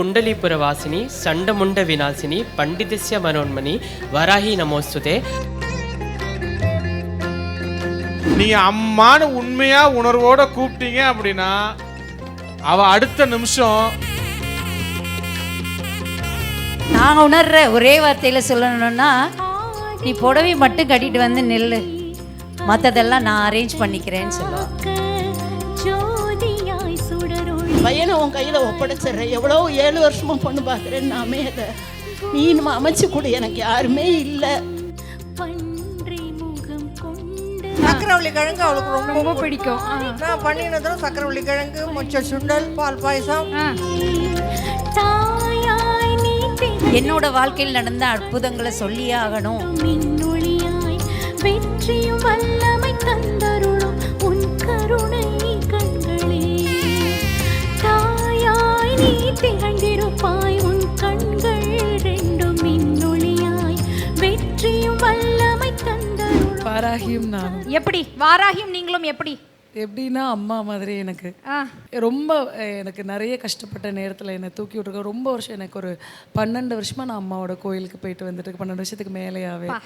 குண்டலிபுர வாசினி சண்டமுண்ட விநாசினி பண்டிதஸ்ய மனோன்மணி வராகி நமோஸ்துதே. நீ அம்மானு உண்மையா உணர்வோட கூப்பிட்டீங்க அப்படின்னா அவ அடுத்த நிமிஷம் நான் உணர்ற ஒரே வார்த்தையில சொல்லணும்னா நீ புடவை மட்டும் கட்டிட்டு வந்து நெல்லு. மற்றதெல்லாம் நான் அரேஞ்ச் பண்ணிக்கிறேன்னு சொல்லுவேன் பையனை உன் கையில் ஒப்படைச்சிடுறேன். எவ்வளோ ஏழு வருஷமா பொண்ணு பார்க்குறேன் நாமே அதை நீ நம்ம அமைச்சு கொடு. எனக்கு யாருமே இல்லை. பன்றி முகம் கொண்டு சக்கரவள்ளி கிழங்கு அவளுக்கு ரொம்ப ரொம்ப பிடிக்கும். நான் பண்ணினதும் சக்கரவள்ளி கிழங்கு மொச்ச சுண்டல் பால் பாயசம். என்னோட வாழ்க்கையில் நடந்த அற்புதங்களை சொல்லியே ஆகணும். வெற்றியும் வல்லமை தந்தருளும் வாராகியும் நானும். எப்படி? வாராகியும் நீங்களும் எப்படி? எப்படின்னா அம்மா மாதிரி எனக்கு. ரொம்ப எனக்கு நிறைய கஷ்டப்பட்ட நேரத்தில் என்னை தூக்கி விட்டுருக்க. ரொம்ப வருஷம் எனக்கு ஒரு பன்னெண்டு வருஷமா நான் அம்மாவோட கோயிலுக்கு போயிட்டு வந்துட்டு. பன்னெண்டு வருஷத்துக்கு மேலேயாவே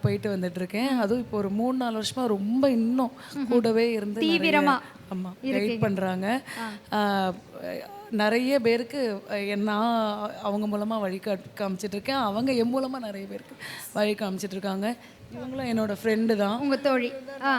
போயிட்டு வந்துட்டு இருக்கேன். அதுவும் இப்போ ஒரு மூணு நாலு வருஷமா ரொம்ப இன்னும் கூடவே இருந்து நிறைய- தீவிரமா ஆமா கைட் பண்றாங்க. அஹ், நிறைய பேருக்கு நான் அவங்க மூலமா வழி இருக்கேன். அவங்க என் மூலமா நிறைய பேருக்கு வழி காமிச்சிட்டு இருக்காங்க. இவங்களும் என்னோட ஃப்ரெண்டு தான். உங்க தோழி. ஆ.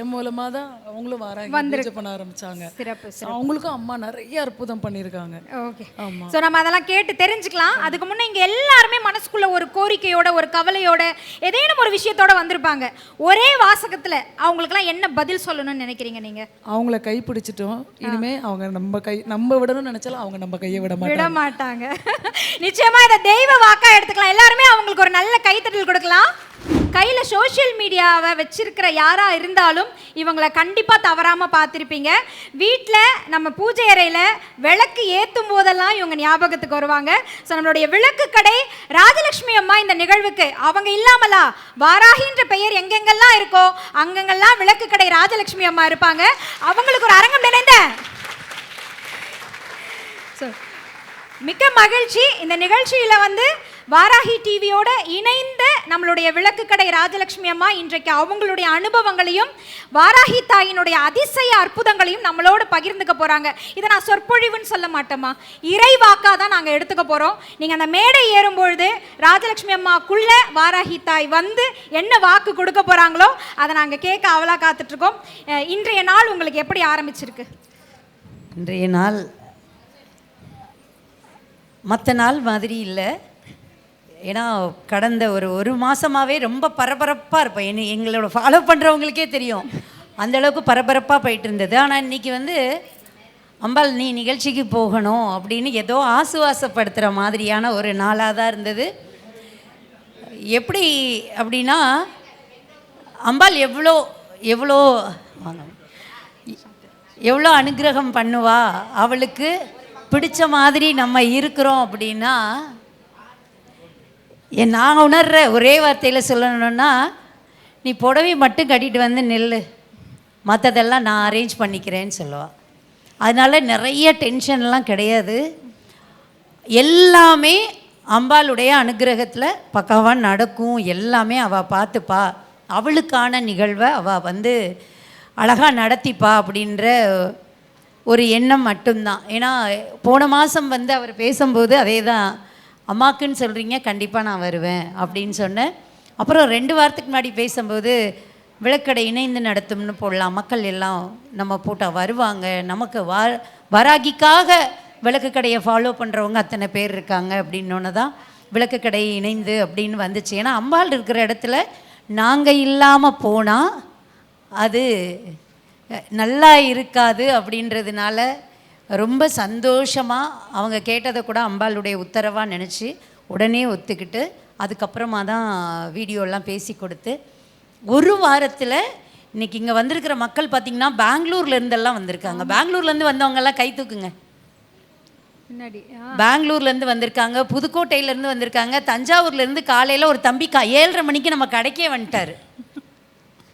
என் மூலமா தான் அவங்களும் வராங்க. பூஜை பண்ண ஆரம்பிச்சாங்க. சிறப்பு அவங்களுக்கும் அம்மா நிறைய அற்புதம் பண்ணியிருக்காங்க. ஓகே. ஆமா. ஸோ நம்ம அதெல்லாம் கேட்டு தெரிஞ்சுக்கலாம். அதுக்கு முன்னே இங்கே எல்லாருமே மனசுக்குள்ள ஒரு கோரிக்கையோட ஒரு கவலையோட ஏதேனும் ஒரு விஷயத்தோட வந்திருப்பாங்க. ஒரே வாசகத்தில் அவங்களுக்குலாம் என்ன பதில் சொல்லணும்னு நினைக்கிறீங்க நீங்க? அவங்கள கை பிடிச்சிட்டோம் இனிமே அவங்க நம்ம கை நம்ம விடணும்னு நினைச்சாலும் அவங்க நம்ம கையை விட விட மாட்டாங்க மாட்டாங்க. நிச்சயமா இதை தெய்வ வாக்கா எடுத்துக்கலாம். எல்லாருமே அவங்களுக்கு ஒரு நல்ல கைத்தட்டல் கொடுக்கலாம். கையில் சோஷியல் மீடியாவை வச்சிருக்கிற யாராக இருந்தாலும் இவங்களை கண்டிப்பாக தவறாமல் பார்த்துருப்பீங்க. வீட்டில் நம்ம பூஜை அறையில் விளக்கு ஏற்றும் போதெல்லாம் இவங்க ஞாபகத்துக்கு வருவாங்க. ஸோ நம்மளுடைய விளக்கு கடை ராஜலட்சுமி அம்மா இந்த நிகழ்வுக்கு. அவங்க இல்லாமலா? வாராகின்ற பெயர் எங்கெங்கெல்லாம் இருக்கோ அங்கங்கெல்லாம் விளக்கு கடை ராஜலட்சுமி அம்மா இருப்பாங்க. அவங்களுக்கு ஒரு அரங்கம் நினைந்த ஸோ மிக்க மகிழ்ச்சி. இந்த நிகழ்ச்சியில் வந்து வாராகி டிவியோட இணைந்த நம்மளுடைய விளக்கு கடை ராஜலட்சுமி அம்மா இன்றைக்கு அவங்களுடைய அனுபவங்களையும் வாராகி தாயினுடைய அதிசய அற்புதங்களையும் நம்மளோட பகிர்ந்துக்க போறாங்க. இதை நான் சொற்பொழிவுன்னு சொல்ல மாட்டோமா இறைவாக்கா தான் நாங்கள் எடுத்துக்க போறோம். நீங்க அந்த மேடை ஏறும்பொழுது ராஜலட்சுமி அம்மாக்குள்ள வாராகி தாய் வந்து என்ன வாக்கு கொடுக்க போறாங்களோ அதை நாங்கள் கேட்க அவலா காத்துட்டு இருக்கோம் இன்றைய நாள் உங்களுக்கு எப்படி ஆரம்பிச்சிருக்கு? இன்றைய நாள் மற்ற நாள் மாதிரி இல்லை. ஏன்னா கடந்த ஒரு ஒரு மாதமாகவே ரொம்ப பரபரப்பாக இருப்பேன். என்ன எங்களோட ஃபாலோ பண்ணுறவங்களுக்கே தெரியும். அந்த அளவுக்கு பரபரப்பாக போயிட்டு இருந்தது ஆனால் இன்றைக்கி வந்து அம்பாள் நீ நிகழ்ச்சிக்கு போகணும் அப்படின்னு ஏதோ ஆசுவாசப்படுத்துகிற மாதிரியான ஒரு நாளாக தான் இருந்தது. எப்படி அப்படின்னா அம்பாள் எவ்வளோ எவ்வளோ எவ்வளோ அனுகிரகம் பண்ணுவா? அவளுக்கு பிடிச்ச மாதிரி நம்ம இருக்கிறோம் அப்படின்னா என் நான் உணர்ற ஒரே வார்த்தையில் சொல்லணும்னா நீ புடவை மட்டும் கட்டிட்டு வந்து நெல் மற்றதெல்லாம் நான் அரேஞ்ச் பண்ணிக்கிறேன்னு சொல்லுவாள் அதனால நிறைய டென்ஷன்லாம் கிடையாது. எல்லாமே அம்பாளுடைய அனுகிரகத்தில் பக்காவாக நடக்கும். எல்லாமே அவள் பார்த்துப்பா. அவளுக்கான நிகழ்வை அவள் வந்து அழகாக நடத்திப்பா அப்படின்ற ஒரு எண்ணம் மட்டும்தான். ஏன்னா போன மாதம் வந்து அவர் பேசும்போது அதே தான் அம்மாக்குன்னு சொல்கிறீங்க கண்டிப்பாக நான் வருவேன் அப்படின்னு சொன்னேன். அப்புறம் ரெண்டு வாரத்துக்கு முன்னாடி பேசும்போது விளக்கடை இணைந்து நடத்தும்னு போடலாம் மக்கள் எல்லாம் நம்ம போட்டால் வருவாங்க. நமக்கு வா வராகிக்காக விளக்கு கடையை ஃபாலோ பண்ணுறவங்க அத்தனை பேர் இருக்காங்க அப்படின்னோன்னு தான் விளக்கு கடை இணைந்து அப்படின்னு வந்துச்சு. ஏன்னா அம்பாள் இருக்கிற இடத்துல நாங்கள் இல்லாமல் போனால் அது நல்லா இருக்காது அப்படின்றதுனால ரொம்ப சந்தோஷமாக அவங்க கேட்டதை கூட அம்பாளுடைய உத்தரவாக நினச்சி உடனே ஒத்துக்கிட்டு அதுக்கப்புறமா தான் வீடியோலாம் பேசி கொடுத்து ஒரு வாரத்தில் இன்னைக்கு இங்கே வந்திருக்கிற மக்கள் பார்த்திங்கன்னா பெங்களூர்ல இருந்தெல்லாம் வந்திருக்காங்க. பெங்களூர்லேருந்து வந்தவங்கெல்லாம் கை தூக்குங்க. முன்னாடி பெங்களூர்லேருந்து வந்திருக்காங்க புதுக்கோட்டையிலேருந்து வந்திருக்காங்க தஞ்சாவூர்லேருந்து காலையில் ஒரு தம்பி கா ஏழரை மணிக்கு நம்ம கடைக்கே வந்துட்டார்.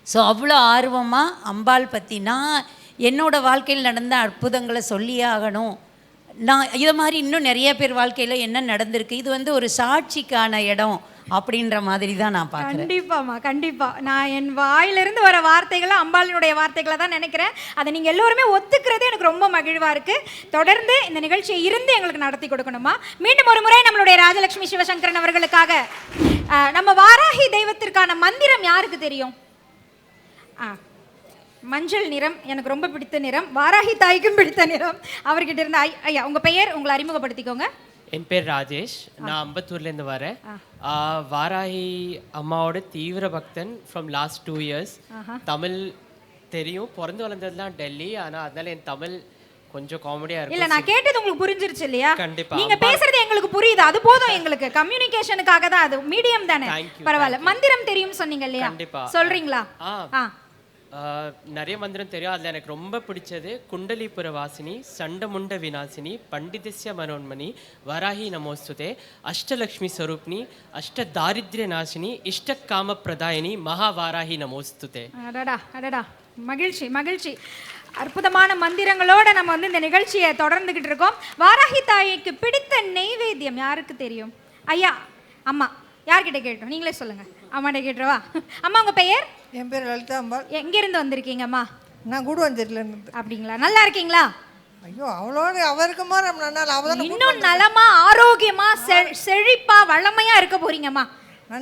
ஸோ அவ்வளோ ஆர்வமாக அம்பாள் பற்றி என்னோடய வாழ்க்கையில் நடந்த அற்புதங்களை சொல்லியே ஆகணும். நான் இதை மாதிரி இன்னும் நிறைய பேர் வாழ்க்கையில் என்ன நடந்திருக்கு இது வந்து ஒரு சாட்சிக்கான இடம் அப்படின்ற மாதிரி தான் நான் பார்க்குறேன். கண்டிப்பாம்மா கண்டிப்பாக நான் என் வாயிலிருந்து வர வார்த்தைகளை அம்பாளினுடைய வார்த்தைகளை தான் நினைக்கிறேன். அதை நீங்கள் எல்லோருமே ஒத்துக்கிறது எனக்கு ரொம்ப மகிழ்வாக இருக்குது தொடர்ந்து இந்த நிகழ்ச்சியை இருந்து எங்களுக்கு நடத்தி கொடுக்கணுமா? மீண்டும் ஒரு முறை நம்மளுடைய ராஜலட்சுமி சிவசங்கரன் அவர்களுக்காக நம்ம வாராகி தெய்வத்திற்கான மந்திரம் யாருக்கு தெரியும்? ஆ மஞ்சள் நிறம் எனக்கு ரொம்ப பிடித்த நிறம். வாராகி தாய்க்கும் பிடித்த நிறம். அவர்கிட்ட இருந்து ஐயா உங்க பெயர் உங்களை அறிமுகப்படுத்திக்கோங்க. என் பேர் ராஜேஷ். நான் அம்பத்தூர்லேருந்து வரேன். வாராகி அம்மாவோட தீவிர பக்தன் from last two years Tamil தெரியும். பிறந்து வளர்ந்ததுலாம் டெல்லி. ஆனால் அதனால என் தமிழ் கொஞ்சம் காமெடியாக இல்ல இருக்கும். நான் கேட்டது உங்களுக்கு புரிஞ்சிருச்சு இல்லையா? கண்டிப்பா. நீங்க பேசுறது எங்களுக்கு புரியுது. அது போதும் எங்களுக்கு. கம்யூனிகேஷனுக்காக தான் அது. மீடியம் தானே. பரவாயில்ல. மந்திரம் தெரியும் சொன்னீங்க இல்லையா. சொல்றீங்களா? நிறைய மந்திரம் தெரியும். அதில் எனக்கு ரொம்ப பிடிச்சது குண்டலிபுர வாசினி சண்டமுண்ட விநாசினி பண்டிதசிய மனோன்மணி வராகி நமோஸ்துதே அஷ்டலக்ஷ்மி ஸ்வரூப்னி அஷ்ட தாரித்ய நாசினி இஷ்ட காம பிரதாயினி மகாவாராகி நமோஸ்துதே. அடடா அடடா. மகிழ்ச்சி மகிழ்ச்சி. அற்புதமான மந்திரங்களோட நம்ம வந்து இந்த நிகழ்ச்சியை தொடர்ந்துகிட்டு இருக்கோம். வாராகி தாய்க்கு பிடித்த நெய்வேத்தியம் யாருக்கு தெரியும்? ஐயா அம்மா. யார்கிட்ட கேட்டோம்? நீங்களே சொல்லுங்க. அம்மாட்ட கேட்டுருவா அம்மா உங்க பெயர்? என் பேர் லலிதா அம்பாள். எங்கிருந்து வந்திருக்கீங்கம்மா நான் கூடுவஞ்சேரியில் இருந்து அப்படிங்களா? நல்லா இருக்கீங்களா? ஐயோ அவளோட அவருக்கு மாதிரி நம்ம நல்லா அவ தானே இன்னும் நலமா ஆரோக்கியமா செ- செழிப்பா வளமையா இருக்க போறீங்கம்மா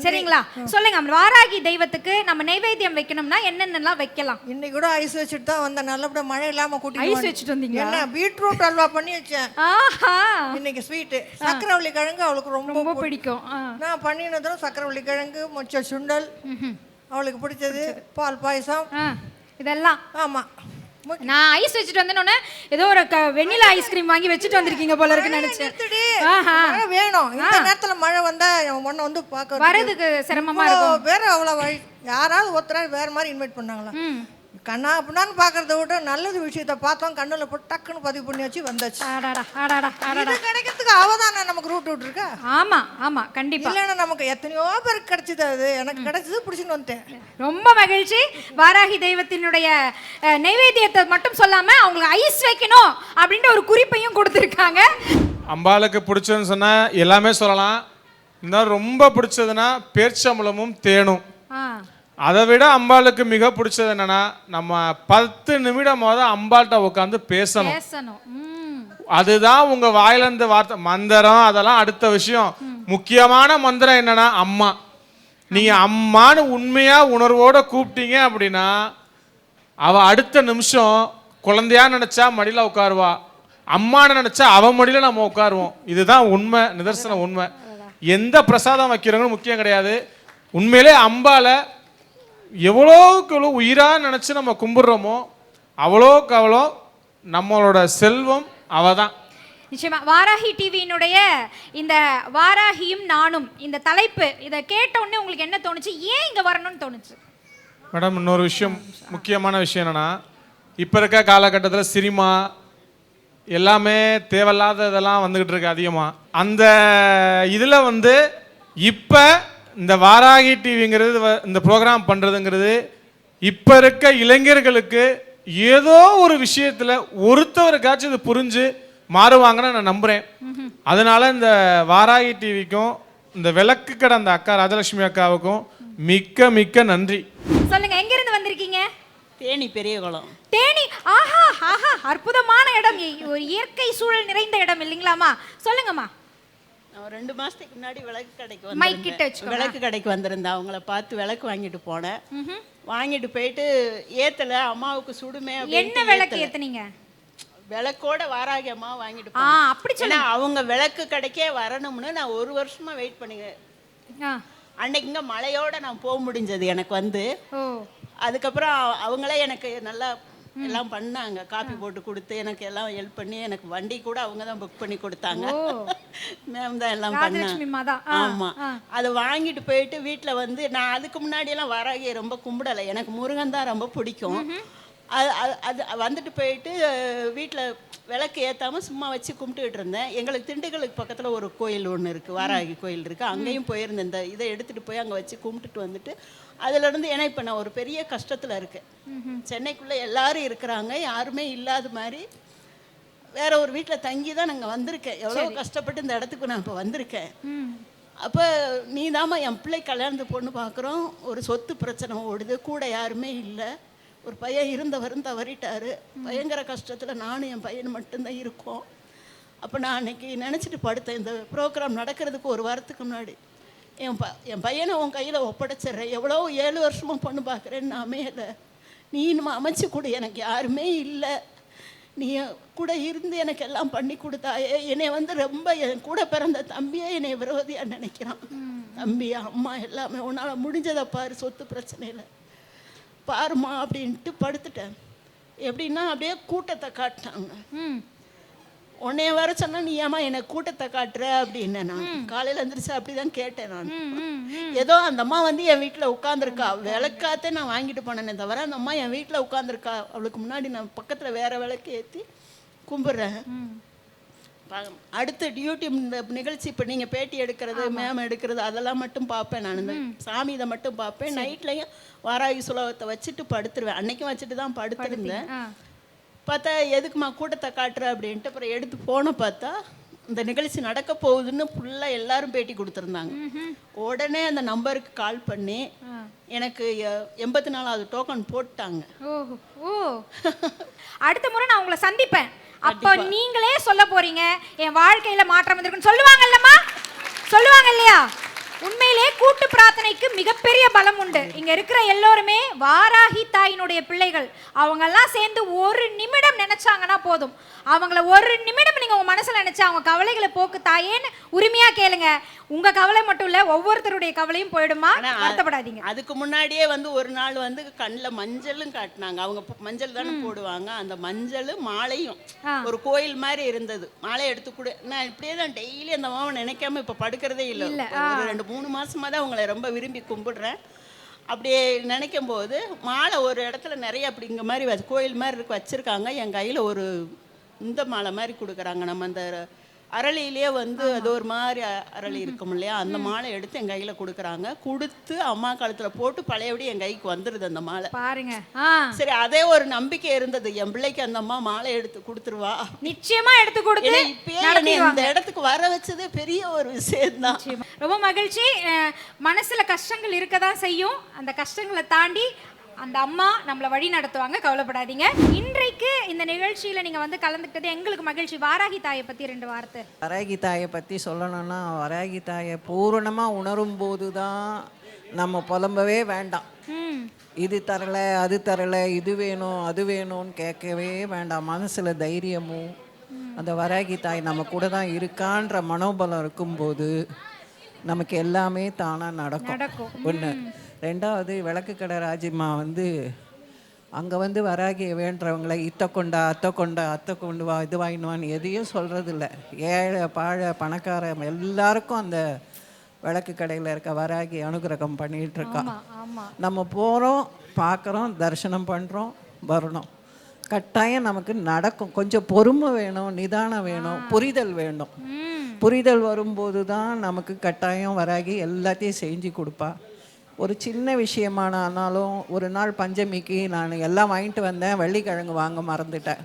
சரிங்களா? சொல்லுங்க வாராகி தெய்வத்துக்கு நம்ம நைவேத்தியம் வைக்கணும்னா என்னென்னலாம் வைக்கலாம்? இன்னைக்கு கூட ஐஸ் வச்சுட்டு தான் வந்தேன். நல்லபடியா மழை இல்லாம கூட்டி ஐஸ் வச்சுட்டு வந்தீங்களா? என்ன பீட்ரூட் அல்வா பண்ணி வச்சேன். ஆஹா. இன்னைக்கு ஸ்வீட்டு சக்கரவள்ளி கிழங்கு அவளுக்கு ரொம்ப. பிடிக்கும். ஆ. நான் பண்ணினதும் சக்கரவள்ளி கிழங்கு மொச்ச சுண்டல் அவளுக்கு பிடிச்சது பால் பாயசம். இதெல்லாம். ஆமா. மு- நான் ஐஸ் வச்சுட்டு வந்தேனே ஏதோ ஒரு வெண்ணிலா ஐஸ்கிரீம் வாங்கி வச்சுட்டு வந்திருக்கீங்க போல இருக்குன்னு நினைச்சேன். வேணும். இந்த நேரத்துல மழை வந்தா உன்னை வந்து பார்க்க வரதுக்கு சிரமமா இருக்கும். பேர் அவ்வளோ வழி. யாராவது ஒருத்தராவது வேற மாதிரி இன்வைட் பண்ணாங்களா. கண்ணா அப்படின்னான்னு பார்க்கறத விட நல்லது விஷயத்த பார்த்தோம் கண்ணுல போட்டு டக்குன்னு பதிவு பண்ணி வச்சு வந்தாச்சு. இது கிடைக்கிறதுக்கு அவதானே நமக்கு ரூட் விட்டுருக்கா? ஆமா ஆமா கண்டிப்பா. இல்லைன்னா நமக்கு எத்தனையோ பேருக்கு கிடைச்சது அது. எனக்கு கிடைச்சது பிடிச்சின்னு வந்துட்டேன். ரொம்ப மகிழ்ச்சி. வாராகி தெய்வத்தினுடைய நைவேத்தியத்தை மட்டும் சொல்லாம அவங்களுக்கு ஐஸ் வைக்கணும் அப்படின்ற ஒரு குறிப்பையும் கொடுத்துருக்காங்க. அம்பாளுக்கு பிடிச்சதுன்னு சொன்னால் எல்லாமே சொல்லலாம். இன்னும் ரொம்ப பிடிச்சதுன்னா பேர்ச்சம்பளமும் தேனும். ஆ. அதை விட அம்பாளுக்கு மிக பிடிச்சது என்னன்னா நம்ம பத்து நிமிடமாவது அம்பாள்கிட்ட உட்காந்து பேசணும். அதுதான் உங்க வாயில இருந்து வார்த்தை. மந்திரம் அதெல்லாம் அடுத்த விஷயம். முக்கியமான மந்திரம் என்னன்னா அம்மா. நீங்க அம்மான்னு உண்மையா உணர்வோட கூப்பிட்டீங்க அப்படின்னா அவ அடுத்த நிமிஷம் குழந்தையா நினைச்சா மடியில உட்காருவா. அம்மான்னு நினைச்சா அவ மடியில நம்ம உட்காருவோம். இதுதான் உண்மை நிதர்சன உண்மை. எந்த பிரசாதம் வைக்கிறவங்களும் முக்கியம் கிடையாது. உண்மையிலே அம்பால எவ்வளோக்கு எவ்வளோ உயிராக நினச்சி நம்ம கும்பிட்றோமோ அவ்வளோக்கு அவ்வளோ நம்மளோட செல்வம் அவ தான் நிச்சயமா. வாராகி டிவியினுடைய இந்த வாராகியும் நானும் இந்த தலைப்பு இதை கேட்ட உடனே உங்களுக்கு என்ன தோணுச்சு? ஏன் இங்க வரணும்னு தோணுச்சு? மேடம் இன்னொரு விஷயம் முக்கியமான விஷயம் என்னன்னா இப்போ இருக்க காலகட்டத்தில் சினிமா எல்லாமே தேவையில்லாத இதெல்லாம் வந்துக்கிட்டு இருக்கு அதிகமாக அந்த இதில் வந்து இப்போ இந்த வாராகி டிவிங்கிறது வ- இந்த ப்ரோக்ராம் பண்ணுறதுங்கிறது இப்போ இருக்க இளைஞர்களுக்கு ஏதோ ஒரு விஷயத்தில் ஒருத்தவருக்காச்சும் இது புரிஞ்சு மாறுவாங்கன்னு நான் நம்புகிறேன் அதனால இந்த வாராகி டிவிக்கும் இந்த விளக்கு கடை அந்த அக்கா ராஜலட்சுமி அக்காவுக்கும் மிக்க மிக்க நன்றி. சொல்லுங்க எங்க இருந்து வந்திருக்கீங்க? தேனி பெரிய குளம் தேனி? ஆஹா ஆஹா அற்புதமான இடம். ஒரு இயற்கை சூழல் நிறைந்த இடம் இல்லைங்களாமா சொல்லுங்கம்மா. ரெண்டு மாசத்துக்கு முன்னாடி விளக்கு கடைக்கு வச்சுக்கோங்க. விளக்கு கடைக்கு வந்திருந்தேன். அவங்கள பார்த்து விளக்கு வாங்கிட்டு போனேன். வாங்கிட்டு போயிட்டு ஏத்தல அம்மாவுக்கு சுடுமே என்ன விளக்கு. ஏத்துனீங்க? விளக்கோட வாராகி அம்மா வாங்கிட்டு போனேன் அப்படி சொல்லுங்க. அவங்க விளக்கு கடைக்கே வரணும்னு நான் ஒரு வருஷமா வெயிட் பண்ணுங்க ஆ, அன்னைக்கு இங்க மழையோட நான் போக முடிஞ்சது எனக்கு வந்து. அதுக்கப்புறம் அவ- அவங்களே எனக்கு நல்லா எல்லாம் பண்ணாங்க. காப்பி போட்டு கொடுத்து எனக்கு எல்லாம் ஹெல்ப் பண்ணி எனக்கு வண்டி கூட அவங்க தான் புக் பண்ணி கொடுத்தாங்க. மேம் தான் எல்லாம். பண்ணாங்க ஆமா. அதை வாங்கிட்டு போயிட்டு வீட்ல வந்து நான் அதுக்கு முன்னாடி எல்லாம் வராகியை ரொம்ப கும்பிடலை. எனக்கு முருகன் தான் ரொம்ப பிடிக்கும். அது அது- அது வந்துட்டு போயிட்டு வீட்ல விளக்கு ஏத்தாம சும்மா வச்சு கும்பிட்டுக்கிட்டு இருந்தேன். எங்களுக்கு திண்டுக்கலுக்கு பக்கத்துல ஒரு கோயில் ஒன்று இருக்கு. வாராகி கோயில் இருக்கு. அங்கேயும் போயிருந்தேன். இந்த இதை எடுத்துட்டு போய் அங்க வச்சு கும்பிட்டுட்டு வந்துட்டு அதுல இருந்து ஏன்னா இப்ப நான் ஒரு பெரிய கஷ்டத்துல இருக்கேன். சென்னைக்குள்ள எல்லாரும் இருக்கிறாங்க. யாருமே இல்லாத மாதிரி வேற ஒரு வீட்டில் தங்கி தான் நாங்கள் வந்திருக்கேன் எவ்வளோ கஷ்டப்பட்டு இந்த இடத்துக்கு நான் இப்போ வந்திருக்கேன். அப்போ நீ தாம்மா என் பிள்ளை கல்யாணத்து பொண்ணு பார்க்குறோம் ஒரு சொத்து பிரச்சனை ஓடுது. கூட யாருமே இல்லை. ஒரு பையன் இருந்தவரும் தவறிட்டாரு. பயங்கர கஷ்டத்தில் நானும் என் பையன் மட்டும்தான் இருக்கோம். அப்போ நான் அன்னைக்கு நினச்சிட்டு படுத்தேன். இந்த ப்ரோக்ராம் நடக்கிறதுக்கு ஒரு வாரத்துக்கு முன்னாடி. என் ப என் பையனை உன் கையில் ஒப்படைச்சிடுறேன். எவ்வளோ ஏழு வருஷமாக பொண்ணு பார்க்குறேன்னு அமையலை. நீ இன்னும் அமைச்சு கொடு. எனக்கு யாருமே இல்லை. நீ கூட இருந்து எனக்கு எல்லாம் பண்ணி கொடுத்தாயே. என்னை வந்து ரொம்ப என் கூட பிறந்த தம்பியே என்னை விரோதியாக நினைக்கிறான். தம்பி அம்மா எல்லாமே உன்னால் முடிஞ்சதை பாரு. சொத்து பிரச்சனையில். பாருமா அப்படின்ட்டு படுத்துட்டேன். எப்படின்னா அப்படியே கூட்டத்தை காட்டினாங்க. ம். உன்னைய வர சொன்னா நீ ஏமா எனக்கு கூட்டத்தை காட்டுற? அப்படின்னு நான் காலையில் எழுந்திரிச்சு அப்படிதான் கேட்டேன் நான். ஏதோ அந்த அம்மா வந்து என் வீட்டில் உட்காந்துருக்கா விளக்காத்தே நான் வாங்கிட்டு போனேனே தவிர அந்த அம்மா என் வீட்டில் உட்காந்துருக்கா அவளுக்கு முன்னாடி நான் பக்கத்தில் வேற விளக்கு ஏற்றி கும்பிட்றேன். அடுத்த டியூட்டி இந்த நிகழ்ச்சி இப்போ நீங்கள் பேட்டி எடுக்கிறது மேம் எடுக்கிறது அதெல்லாம் மட்டும் பார்ப்பேன் நான். இந்த சாமி இதை மட்டும் பார்ப்பேன் நைட்லையும் வாராகி சுலோகத்தை வச்சுட்டு படுத்துருவேன். அன்னைக்கும் வச்சுட்டு தான் படுத்திருந்தேன். பார்த்தா எதுக்குமா கூட்டத்தை காட்டுற? அப்படின்ட்டு அப்புறம் எடுத்து போன பார்த்தா இந்த நிகழ்ச்சி நடக்க போகுதுன்னு ஃபுல்லாக எல்லாரும் பேட்டி கொடுத்துருந்தாங்க. உடனே அந்த நம்பருக்கு கால் பண்ணி எனக்கு எண்பத்தி நாலாவது டோக்கன் போட்டாங்க. ஓ. அடுத்த முறை நான் உங்களை சந்திப்பேன். அப்போ நீங்களே சொல்ல போறீங்க என் வாழ்க்கையில மாற்றம் வந்திருக்குன்னு சொல்லுவாங்கல்லம்மா? சொல்லுவாங்க இல்லையா? உண்மையிலே கூட்டு பிரார்த்தனைக்கு மிகப்பெரிய பலம் உண்டு. இங்க இருக்கிற எல்லோருமே வாராகி தாயினுடைய பிள்ளைகள். அவங்க எல்லாம் சேர்ந்து ஒரு நிமிடம் நினைச்சாங்கன்னா போதும். அவங்கள ஒரு நிமிடம் நீங்க உங்க மனசுல நினைச்சு அவங்க கவலைகளை போக்கு தாயேன்னு உரிமையா கேளுங்க. உங்க கவலை மட்டும் இல்ல ஒவ்வொருத்தருடைய கவலையும் போயிடுமா? வருத்தப்படாதீங்க. அதுக்கு முன்னாடியே வந்து ஒரு நாள் வந்து கண்ணில் மஞ்சளும் காட்டினாங்க. அவங்க மஞ்சள் தானே போடுவாங்க. அந்த மஞ்சள் மாலையும். ஒரு கோயில் மாதிரி இருந்தது. மாலை எடுத்து கொடு நான் இப்படியே தான் டெய்லி அந்த மாவை நினைக்காம இப்போ படுக்கிறதே இல்லை. ரெண்டு மூணு மாதமாக தான் உங்களை ரொம்ப விரும்பி கும்பிடுறேன். அப்படியே நினைக்கும் போது மாலை ஒரு இடத்துல நிறைய அப்படி இங்கே மாதிரி கோயில் மாதிரி இருக்கு வச்சுருக்காங்க. என் கையில் ஒரு இந்த மாலை மாதிரி கொடுக்குறாங்க. நம்ம அந்த அரளியிலே வந்து அது ஒரு மாதிரி அரளி இருக்கும் இல்லையா? அந்த மாலை எடுத்து என் கையில் கொடுக்குறாங்க. கொடுத்து அம்மா கழுத்தில் போட்டு பழையபடி என் கைக்கு வந்துடுது அந்த மாலை. பாருங்க. சரி அதே ஒரு நம்பிக்கை இருந்தது. என் பிள்ளைக்கு அந்த அம்மா மாலை எடுத்து கொடுத்துருவா. நிச்சயமா எடுத்து கொடுத்து இப்பயே இந்த இடத்துக்கு வர வச்சதே பெரிய ஒரு விஷயம்தான். நிச்சயமா. ரொம்ப மகிழ்ச்சி. மனசுல கஷ்டங்கள் இருக்க தான் செய்யும். அந்த கஷ்டங்களை தாண்டி அந்த அம்மா நம்மளை வழி நடத்துவாங்க கவலைப்படாதீங்க. இன்றைக்கு இந்த நிகழ்ச்சியில நீங்க வந்து கலந்துக்கிட்டது எங்களுக்கு மகிழ்ச்சி. வாராகி தாயை பத்தி ரெண்டு வார்த்தை. வராகி தாயை பற்றி சொல்லணும்னா வராகி தாயை பூரணமாக உணரும் போது தான் நம்ம புலம்பவே வேண்டாம். இது தரல அது தரல இது வேணும் அது வேணும்னு கேட்கவே வேண்டாம். மனசில் தைரியமும் அந்த வராகி தாய் நம்ம கூட தான் இருக்கான்ற மனோபலம் இருக்கும்போது நமக்கு எல்லாமே தானாக நடக்கும். நடக்கும். ஒன்று ரெண்டாவது விளக்கு கடை ராஜிம்மா வந்து அங்கே வந்து வராகிய வேண்டவங்களை இத்த கொண்டா அத்தை கொண்டா அத்தை கொண்டு வா இது வாங்கினு வான்னு எதையும் சொல்கிறதில்ல ஏழை பாழை பணக்கார எல்லாருக்கும் அந்த விளக்கு கடையில் இருக்க வராகி அனுகிரகம் பண்ணிகிட்டு இருக்கா. ஆமா ஆமா. நம்ம போகிறோம் பார்க்குறோம் தரிசனம் பண்ணுறோம் வரணும். கட்டாயம் நமக்கு நடக்கும். கொஞ்சம் பொறுமை வேணும் நிதானம் வேணும் புரிதல் வேணும். புரிதல் வரும்போது தான் நமக்கு கட்டாயம் வராகி எல்லாத்தையும் செஞ்சு கொடுப்பா. ஒரு சின்ன விஷயமானாலும் ஒரு நாள் பஞ்சமிக்கு நான் எல்லாம் வாங்கிட்டு வந்தேன். வெள்ளிக்கிழங்கு வாங்க மறந்துட்டேன்.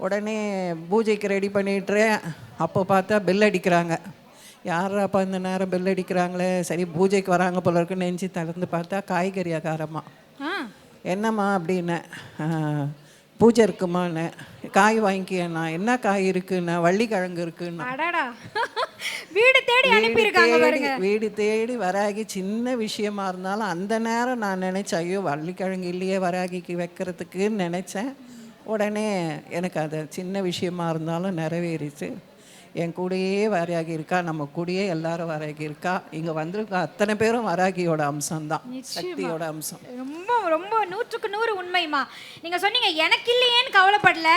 உடனே பூஜைக்கு ரெடி பண்ணிட்டுறேன் அப்போ பார்த்தா பெல் அடிக்கிறாங்க. யார் அப்போ இந்த நேரம் பெல் அடிக்கிறாங்களே? சரி பூஜைக்கு வராங்க போல இருக்குன்னு நெஞ்சு திறந்து பார்த்தா காய்கறி அகாரமா. ஆ. என்னம்மா அப்படின்னேன் "ஆ, பூஜை இருக்குமான்னு காய் வாங்கிக்கேண்ணா என்ன காய் இருக்குண்ணா வள்ளிக்கிழங்கு இருக்குன்னா. வீடு தேடி அனுப்பியிருக்காங்க பாருங்க. வீடு தேடி வராகி சின்ன விஷயமா இருந்தாலும் அந்த நேரம் நான் நினச்சேன் ஐயோ வள்ளிக்கிழங்கு இல்லையே வராகிக்கு வைக்கிறதுக்குன்னு நினச்சேன். உடனே எனக்கு அது சின்ன விஷயமா இருந்தாலும் நிறைவேறிச்சு. என் கூடயே வராகி இருக்கா நம்ம கூடயே எல்லாரும் வராகி இருக்கா இங்கே வந்திருக்க அத்தனை பேரும் வராகியோட அம்சம்தான் சக்தியோட அம்சம். ரொம்ப நூற்றுக்கு நூறு உண்மைமா நீங்கள் சொன்னீங்க எனக்கு இல்லையேன்னு கவலைப்படல.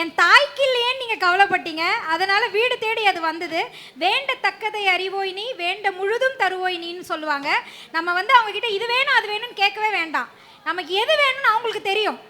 என் தாய்க்கு இல்லையேன்னு நீங்கள் கவலைப்பட்டீங்க. அதனால் வீடு தேடி அது வந்தது. வேண்டத்தக்கதை அறிவோய் நீ வேண்ட முழுதும் தருவோய் நீன்னு சொல்லுவாங்க. நம்ம வந்து அவங்கக்கிட்ட இது வேணும் அது வேணும்னு கேட்கவே வேண்டாம். நமக்கு எது வேணும்னு அவங்களுக்கு தெரியும்.